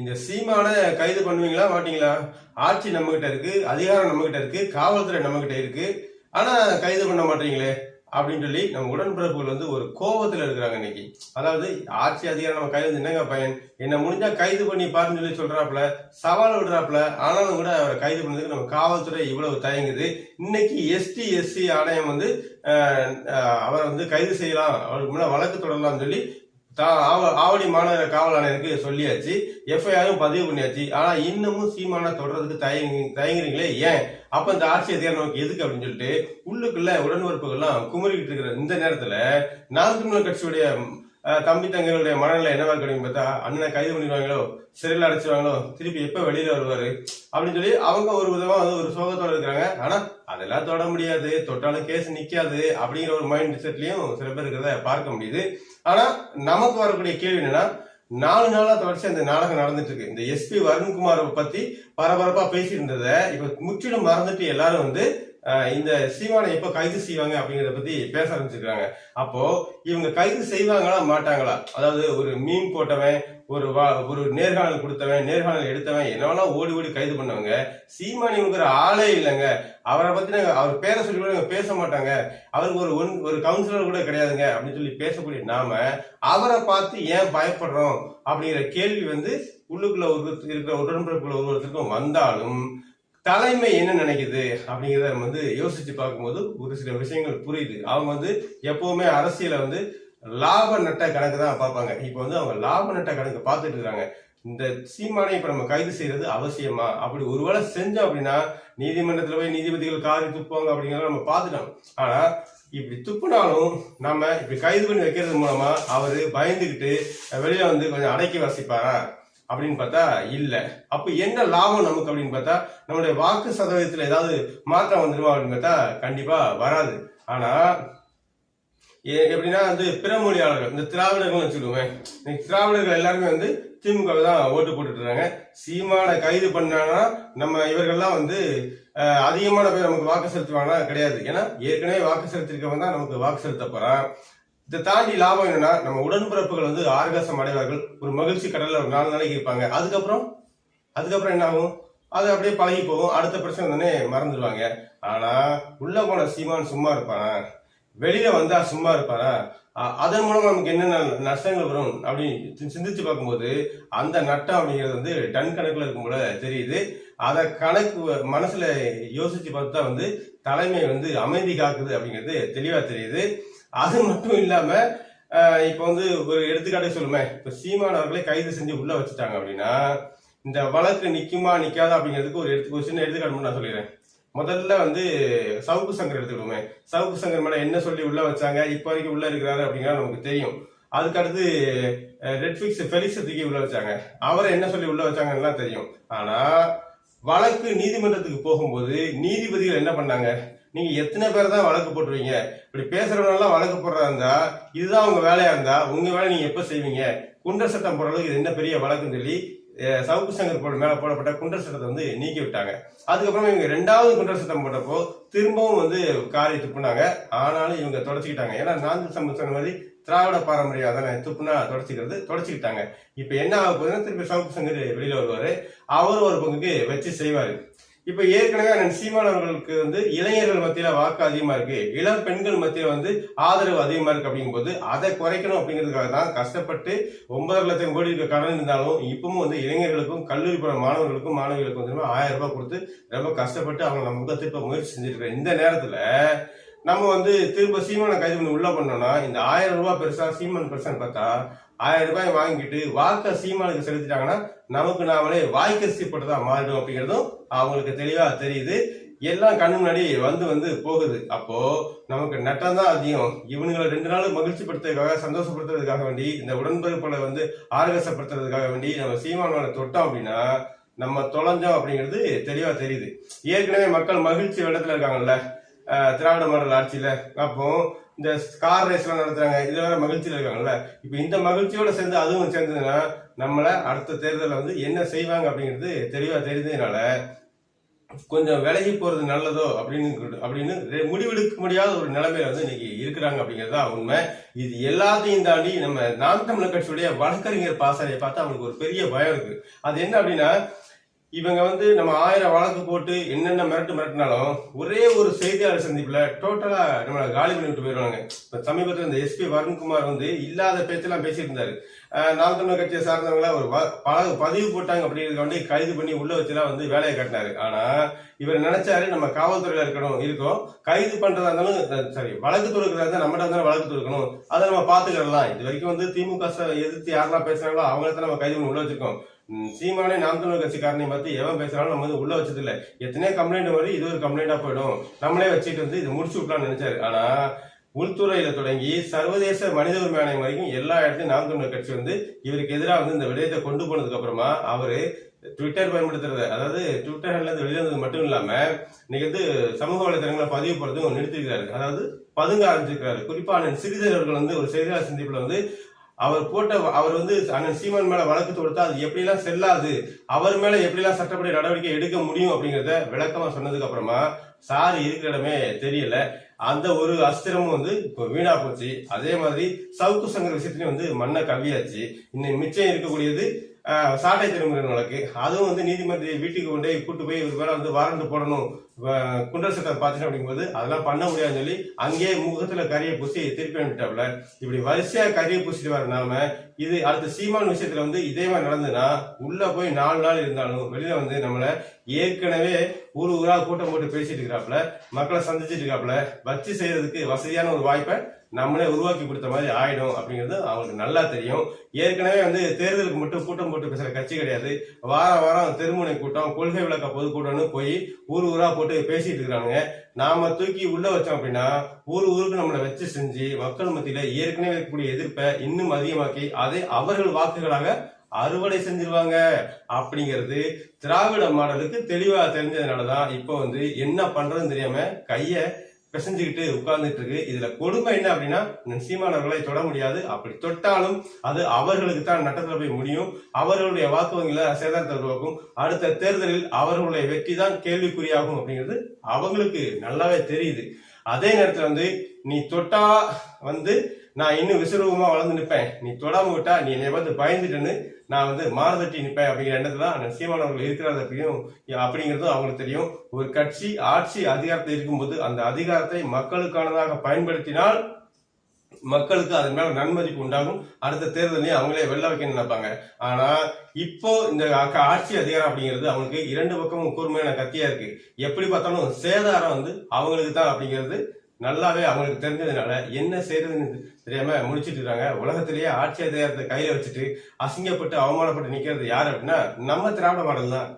இந்த சீமான கைது பண்ணுவீங்களா மாட்டீங்களா? ஆட்சி நம்ம கிட்ட இருக்கு அதிகாரம் நம்ம கிட்ட இருக்கு காவல்துறை நம்ம கிட்ட இருக்கு. ஆனா கைது பண்ண மாட்டீங்களே அப்படின்னு சொல்லி நம்ம உடன்பிறப்புகள் வந்து ஒரு கோபத்துல இருக்கிறாங்க இன்னைக்கு. அதாவது ஆட்சி அதிகாரம் நம்ம கைது என்னங்க பயன்? என்ன முடிஞ்சா கைது பண்ணி பாருன்னு சொல்லி சொல்றாப்புல சவால் விடுறாப்புல. ஆனாலும் கூட அவரை கைது பண்ணதுக்கு நம்ம காவல்துறை இவ்வளவு தயங்குது. இன்னைக்கு எஸ்டி எஸ்சி ஆணையம் வந்து அவரை வந்து கைது செய்யலாம் அவருக்கு முன்னாடி வழக்கு தொடரலாம்னு சொல்லி தா- ஆவ- ஆவடி மாநகர காவல் ஆணையருக்கு சொல்லியாச்சு. எஃப்ஐஆரும் பதிவு பண்ணியாச்சு. ஆனா இன்னமும் சீமான தொடர்றதுக்கு தயங்கி தயங்குறீங்களே? ஏன்? அப்ப இந்த ஆட்சி அதிகாரம் நமக்கு எதுக்கு அப்படின்னு சொல்லிட்டு உள்ளுக்குள்ள உடன்பிறப்புகள்லாம் குமரிக்கிட்டு இருக்கிற இந்த நேரத்துல நாம் தமிழர் கட்சியுடைய தம்பி தங்களுடைய மனநிலை என்னவா கிடைக்கும் பார்த்தா அண்ணனை கைது பண்ணிடுவாங்களோ? சிறையில் அடைச்சிருவாங்களோ? திருப்பி எப்ப வெளியில வருவாரு? அப்படின்னு சொல்லி அவங்க ஒரு விதமா வந்து ஒரு சோகத்தோட இருக்கிறாங்க. ஆனா அதெல்லாம் தொட முடியாது. தொட்டாலும் கேஸ் நிக்காது அப்படிங்கிற ஒரு மைண்ட் செட்லயும் சில பேர் இருக்கிறத பார்க்க முடியுது. ஆனா நமக்கு வரக்கூடிய கேள்வி என்னன்னா நாலு நாளா தொடர்ச்சி அந்த நாடகம் நடந்துட்டு இருக்கு இந்த எஸ்பி வருண்குமாரை பத்தி பரபரப்பா பேசிட்டு இருந்ததை இப்ப முற்றிலும் மறந்துட்டு எல்லாரும் வந்து இந்த சீமானை எப்போ கைது செய்வாங்க அப்படிங்கிறத பத்தி பேச ஆரம்பிச்சிருக்காங்க. அப்போ இவங்க கைது செய்வாங்களா மாட்டாங்களா? அதாவது ஒரு மீன் போட்டவன் ஒரு வா- ஒரு நேர்காணல் கொடுத்தவன் நேர்காணல் எடுத்தவன் என்னவெல்லாம் ஓடி ஓடி கைது பண்ணவங்க? சீமானிங்கிற ஆளே இல்லைங்க. அவரை பத்தின அவர் பேரை சொல்லி கூட இவங்க பேச மாட்டாங்க. அவருக்கு ஒரு ஒன் ஒரு கவுன்சிலர் கூட கிடையாதுங்க அப்படின்னு சொல்லி பேசக்கூடிய நாம அவரை பார்த்து ஏன் பயப்படுறோம் அப்படிங்கிற கேள்வி வந்து உள்ளுக்குள்ள ஒரு இருக்கிற உடன்பிறப்புள்ள ஒருவருக்கும் வந்தாலும் தலைமை என்ன நினைக்குது அப்படிங்கிறத நம்ம வந்து யோசிச்சு பார்க்கும்போது ஒரு சில விஷயங்கள் புரியுது. அவங்க வந்து எப்பவுமே அரசியலை வந்து லாப நட்ட கணக்கு தான் பார்ப்பாங்க. இப்போ வந்து அவங்க லாப நட்ட கணக்கு பார்த்துட்டு இருக்காங்க. இந்த சீமானை இப்ப நம்ம கைது செய்யறது அவசியமா? அப்படி ஒருவேளை செஞ்சோம் அப்படின்னா நீதிமன்றத்துல போய் நீதிபதிகள் காரி துப்புவாங்க அப்படிங்கிறத நம்ம பார்த்துட்டோம். ஆனா இப்படி துப்புனாலும் நம்ம இப்படி கைது பண்ணி வைக்கிறது மூலமா அவரு பயந்துகிட்டு வெளியில வந்து கொஞ்சம் அடக்கி வாசிப்பாரா? அப்படின்னு பார்த்தா இல்லை. அப்போ என்ன லாபம் நமக்கு அப்படின்னு பார்த்தா நம்மளுடைய வாக்கு சதவீதத்தில் ஏதாவது மாற்றம் வந்துடுமா அப்படின்னு பார்த்தா கண்டிப்பாக வராது. ஆனால் எப்படின்னா வந்து பிற மொழியாளர்கள் இந்த திராவிடர்கள் வச்சுக்கோங்க இன்னைக்கு திராவிடர்கள் எல்லாருமே வந்து திமுக தான் ஓட்டு போட்டுட்டு இருக்காங்க சீமான கைது பண்ணாங்கன்னா நம்ம இவர்கள்லாம் வந்து அதிகமான பேர் நமக்கு வாக்கு செலுத்துவாங்கன்னா கிடையாது. ஏன்னா ஏற்கனவே வாக்கு செலுத்திருக்கவங்க தான் நமக்கு வாக்கு செலுத்த போறான். இதை தாண்டி லாபம் என்னன்னா நம்ம உடன்பிறப்புகள் வந்து ஆர்காசம் அடைவார்கள். ஒரு மகிழ்ச்சி கடலில் ஒரு நாலு நாளைக்கு இருப்பாங்க. அதுக்கப்புறம் அதுக்கப்புறம் என்ன ஆகும்? அது அப்படியே பழகி போகும். அடுத்த பிரச்சனை தானே மறந்துடுவாங்க. ஆனா உள்ள போன சீமான் சும்மா இருப்பானா வெளியில வந்தா சும்மா இருப்பானா அதன் மூலம் நமக்கு என்னென்ன நஷ்டங்கள் வரும் அப்படின்னு சிந்திச்சு பார்க்கும்போது அந்த நட்டம் அப்படிங்கிறது வந்து டன் கணக்குல இருக்கும் போல தெரியுது. அதை கணக்கு மனசுல யோசிச்சு பார்த்தா வந்து தலைமை வந்து அமைதி காக்குது அப்படிங்கிறது தெளிவா தெரியுது. அது மட்டும் இல்லாம இப்போ இப்ப வந்து ஒரு எடுத்துக்காட்டு சொல்லுமே. இப்ப சீமான் அவர்களை கைது செஞ்சு உள்ள வச்சுட்டாங்க அப்படின்னா இந்த வழக்கு நிக்குமா நிக்காதா அப்படிங்கிறதுக்கு ஒரு எடுத்து சின்ன எடுத்துக்காட்டு நான் சொல்லிடுறேன். முதல்ல வந்து சவுக்கு சங்கர் எடுத்துக்கிடுவோமே. சவுக்கு சங்கர் மேல என்ன சொல்லி உள்ள வச்சாங்க இப்ப வரைக்கும் உள்ள இருக்கிறாரு அப்படிங்கிறது நமக்கு தெரியும். அதுக்கடுத்து ரெட்ஃபிக்ஸ் ஃபெலிக்ஸ் தூக்கி உள்ள வச்சாங்க. அவரை என்ன சொல்லி உள்ள வச்சாங்கன்னு தெரியும். ஆனா வழக்கு நீதிமன்றத்துக்கு போகும்போது நீதிபதிகள் என்ன பண்ணாங்க? நீங்க எத்தனை பேர் தான் வழக்கு போட்டுருவீங்க? இப்படி பேசுறவனெல்லாம் வழக்கு போடுறதா இருந்தால் இதுதான் உங்க வேலையா இருந்தா உங்க வேலை நீங்க எப்ப செய்வீங்க? குண்டர் சட்டம் போடுற அளவுக்கு இது என்ன பெரிய வழக்குன்னு சொல்லி சவுக்கு சங்கர் போட மேல போடப்பட்ட குண்டர் சட்டத்தை வந்து நீக்கி விட்டாங்க. அதுக்கப்புறம் இவங்க ரெண்டாவது குண்டர் சட்டம் போட்டப்போ திரும்பவும் வந்து காரி துப்புனாங்க. ஆனாலும் இவங்க தொடச்சிக்கிட்டாங்க. ஏன்னா நான்கு சம்பவம் சொன்ன மாதிரி திராவிட பாரம்பரியம் அதானே துப்புனா தொடச்சிக்கிறது தொடச்சிக்கிட்டாங்க. இப்ப என்ன ஆக போகுதுன்னா திருப்பி சவுக்கு சங்கர் வெளியில வருவாரு. அவரும் ஒரு பங்குக்கு வச்சு செய்வாரு. இப்ப ஏற்கனவே அண்ணன் சீமான் அவர்களுக்கு வந்து இளைஞர்கள் மத்தியில வாக்கு அதிகமா இருக்கு. இளம் பெண்கள் மத்தியில வந்து ஆதரவு அதிகமா இருக்கு அப்படிங்கும்போது அதை குறைக்கணும் அப்படிங்கிறதுக்காக தான் கஷ்டப்பட்டு ஒன்பதரை லட்சம் கோடி இருக்க கடன் இருந்தாலும் இப்பவும் வந்து இளைஞர்களுக்கும் கல்லூரி போற மாணவர்களுக்கும் மாணவிகளுக்கும் வந்து ஆயிரம் ரூபாய் கொடுத்து ரொம்ப கஷ்டப்பட்டு அவங்க நம்ம திருப்ப முயற்சி செஞ்சிருக்கிற இந்த நேரத்துல நம்ம வந்து திரும்ப சீமானை கைது பண்ணி உள்ள பண்ணோம்னா இந்த ஆயிரம் ரூபாய் பெருசா சீமான் பெருசான்னு பார்த்தா ஆயிரம் ரூபாய் வாங்கிட்டு வாக்க சீமானுக்கு செலுத்திட்டாங்கன்னா நமக்கு நாமளே வாய்க்கசிப்பட்டதா மாறிடும் அப்படிங்கிறதும் அவங்களுக்கு தெளிவா தெரியுது. எல்லாம் கண்ணு முன்னாடி வந்து வந்து போகுது. அப்போ நமக்கு நட்டம் தான் அதிகம். இவனுங்களை ரெண்டு நாள் மகிழ்ச்சிப்படுத்துறதுக்காக சந்தோஷப்படுத்துறதுக்காக வேண்டி இந்த உடன்பிறப்புகளை வந்து ஆர்வசப்படுத்துறதுக்காக வேண்டி நம்ம சீமான் தொட்டோம் அப்படின்னா நம்ம தொலைஞ்சோம் அப்படிங்கிறது தெளிவா தெரியுது. ஏற்கனவே மக்கள் மகிழ்ச்சி வெள்ளத்துல இருக்காங்கல்ல திராவிட மாடல் ஆட்சியில. அப்போ இந்த கார் ரேஸ் எல்லாம் நடத்துறாங்க. இதுல வேற மகிழ்ச்சியில இருக்காங்கல்ல. இப்ப இந்த மகிழ்ச்சியோட சேர்ந்து அதுவும் சேர்ந்ததுன்னா நம்மள அடுத்த தேர்தலில் வந்து என்ன செய்வாங்க அப்படிங்கிறது தெளிவா தெரிஞ்சதுனால கொஞ்சம் விலகி போறது நல்லதோ அப்படின்னு அப்படின்னு முடிவெடுக்க முடியாத ஒரு நிலைமையில வந்து இன்னைக்கு இருக்கிறாங்க அப்படிங்கிறது தான் உண்மை. இது எல்லாத்தையும் தாண்டி நம்ம நாம் தமிழர் கட்சியுடைய வழக்கறிஞர் பாசறையை பார்த்து அவங்களுக்கு ஒரு பெரிய பயம் இருக்கு. அது என்ன அப்படின்னா இவங்க வந்து நம்ம ஆயிரம் வழக்கு போட்டு என்னென்ன மிரட்டு மிரட்டினாலும் ஒரே ஒரு செய்தியாளர் சந்திப்பில் டோட்டலா நம்மளை காலி பண்ணிவிட்டு போயிடுவாங்க இப்போ சமீபத்தில் இந்த எஸ்பி வருண்குமார் வந்து இல்லாத பேச்செல்லாம் பேசிட்டு நாம் தமிழர் கட்சியை சார்ந்தவங்கள ஒரு வ- பல பதிவு போட்டாங்க அப்படிங்கிறத வந்து கைது பண்ணி உள்ள வச்சுலாம் வந்து வேலையை கட்டினாரு. ஆனா இவர் நினைச்சாரு நம்ம காவல்துறையில இருக்கணும் இருக்கோம். கைது பண்றதா இருந்தாலும் சாரி வழக்கு தொடுக்கிறதா இருந்தால் நம்மகிட்ட இருந்தாலும் வழக்கு தொடுக்கணும். அதை நம்ம பாத்துக்கிடலாம் இது வரைக்கும் வந்து திமுக எதிர்த்து யாரெல்லாம் பேசுறாங்களோ அவங்கள தான் நம்ம கைது பண்ணி உள்ள வச்சிருக்கோம். சீமானே நாம் தமிழர் கட்சிக்காரனை பார்த்து எவன் பேசுறாலும் நம்ம வந்து உள்ள வச்சது இல்ல எத்தனையோ கம்ப்ளைண்ட் வரும் இது ஒரு கம்ப்ளைண்டா போயிடும். நம்மளே வச்சுட்டு வந்து இதை முடிச்சு விடலாம்னு நினைச்சாரு. ஆனா உள்துறையில தொடங்கி சர்வதேச மனித உரிமை ஆணையம் வரைக்கும் எல்லா இடத்தையும் நாம் தமிழர் கட்சி வந்து இவருக்கு எதிராக வந்து இந்த விடயத்தை கொண்டு போனதுக்கு அப்புறமா அவரு ட்விட்டர் பயன்படுத்துறது அதாவது ட்விட்டர்ல இருந்து வெளியிறது மட்டும் இல்லாம இன்னைக்கு வந்து சமூக வலைதளங்களை பதிவு போறதும் நிறுத்திருக்கிறாரு அதாவது பதுங்க ஆரம்பிச்சிருக்காரு குறிப்பா அண்ணன் சிறிதர் அவர்கள் வந்து ஒரு செய்தியாளர் சந்திப்புல வந்து அவர் போட்ட அவர் வந்து அண்ணன் சீமான் மேல வழக்கு தொடுத்தா அது எப்படிலாம் செல்லாது அவர் மேல எப்படிலாம் சட்டப்படி நடவடிக்கை எடுக்க முடியும் அப்படிங்கறத விளக்கமா சொன்னதுக்கு அப்புறமா சார் இருக்கிற இடமே தெரியல. அந்த ஒரு அஸ்திரமும் வந்து இப்போ வீணா போச்சு. அதே மாதிரி சவுக்கு சங்கர் விஷயத்துலயும் வந்து மண்ணை கவியாச்சு இன்னும் மிச்சம் இருக்கக்கூடியது சாட்டை திருமுறை வழக்கு. அதுவும் வந்து நீதிமன்ற வீட்டுக்கு கொண்டு போய் கூட்டு போய் இவர் மேல வந்து வாரண்ட் போடணும். குண்டல் குண்டர் சட்டம் பார்த்துட்டு அப்படிங்கும்போது அதெல்லாம் பண்ண முடியாதுன்னு சொல்லி அங்கேயே முகத்துல கரியை பூசி திருப்பி அனுப்பிட்டாப்ல இப்படி வரிசையா கறியை பூசிட்டு வர நாம இது அடுத்த சீமான் விஷயத்துல வந்து இதே மாதிரி நடந்ததுன்னா உள்ள போய் நாலு நாள் இருந்தாலும் வெளியில வந்து நம்மள ஏற்கனவே ஊர் ஊரா கூட்டம் போட்டு பேசிட்டு இருக்கிறாப்ல மக்களை சந்திச்சிட்டு இருக்காப்ல வச்சு செய்யறதுக்கு வசதியான ஒரு வாய்ப்பை நம்மளே உருவாக்கி கொடுத்த மாதிரி ஆயிடும் அப்படிங்கிறது அவங்களுக்கு நல்லா தெரியும். ஏற்கனவே வந்து தேர்தலுக்கு மட்டும் கூட்டம் போட்டு பேசுகிற கட்சி கிடையாது. வார வாரம் திருமுனை கூட்டம் கொள்கை விளக்க பொதுக்கூட்டம்னு போய் ஊர் ஊராக போட்டு பேசிட்டு இருக்கிறாங்க நாம தூக்கி உள்ள வச்சோம் அப்படின்னா ஊர் ஊருக்கு நம்மளை வச்சு செஞ்சு மக்கள் மத்தியில ஏற்கனவே இருக்கக்கூடிய எதிர்ப்பை இன்னும் அதிகமாக்கி அதை அவர்கள் வாக்குகளாக அறுவடை செஞ்சிருவாங்க அப்படிங்கிறது திராவிட மாடலுக்கு தெளிவா தெரிஞ்சதுனாலதான் இப்போ வந்து என்ன பண்றதுன்னு தெரியாம கைய பிசைஞ்சுக்கிட்டு உட்கார்ந்துட்டு இருக்கு இதுல கொடுமை என்ன அப்படின்னா இந்த சீமானவர்களை தொட முடியாது. அப்படி தொட்டாலும் அது அவர்களுக்கு தான் நட்டத்துல போய் முடியும். அவர்களுடைய வாக்கு வங்கியில சேதாரத்தை உருவாக்கும். அடுத்த தேர்தலில் அவர்களுடைய வெற்றி தான் கேள்விக்குறியாகும் அப்படிங்கிறது அவங்களுக்கு நல்லாவே தெரியுது. அதே நேரத்துல வந்து நீ தொட்டா வந்து நான் இன்னும் விசுரூபமா வளர்ந்து நிற்பேன். நீ தொடாம விட்டா நீ என்னை பார்த்து பயந்துட்டேன்னு நான் வந்து மாறுதட்டி நிற்பேன் அப்படிங்கிற எண்ணத்துல தான் அண்ணன் சீமானவர்கள் இருக்கிறார் அப்படியும் அப்படிங்கிறதும் அவங்களுக்கு தெரியும். ஒரு கட்சி ஆட்சி அதிகாரத்தில் இருக்கும்போது அந்த அதிகாரத்தை மக்களுக்கானதாக பயன்படுத்தினால் மக்களுக்கு அதன் மேல நன்மதிப்பு உண்டாகும். அடுத்த தேர்தலையும் அவங்களே வெள்ள வைக்க நினைப்பாங்க. ஆனா இப்போ இந்த ஆட்சி அதிகாரம் அப்படிங்கிறது அவங்களுக்கு இரண்டு பக்கமும் கூர்மையான கத்தியா இருக்கு. எப்படி பார்த்தாலும் சேதாரம் வந்து அவங்களுக்கு தான் அப்படிங்கிறது நல்லாவே அவங்களுக்கு தெரிஞ்சதுனால என்ன செய்யறதுன்னு தெரியாம முடிச்சிட்டு இருக்காங்க. உலகத்திலேயே ஆட்சி அதிகாரத்தை கையில வச்சுட்டு அசிங்கப்பட்டு அவமானப்பட்டு நிக்கிறது யார் அப்படின்னா நம்ம திராவிட மாடல் தான்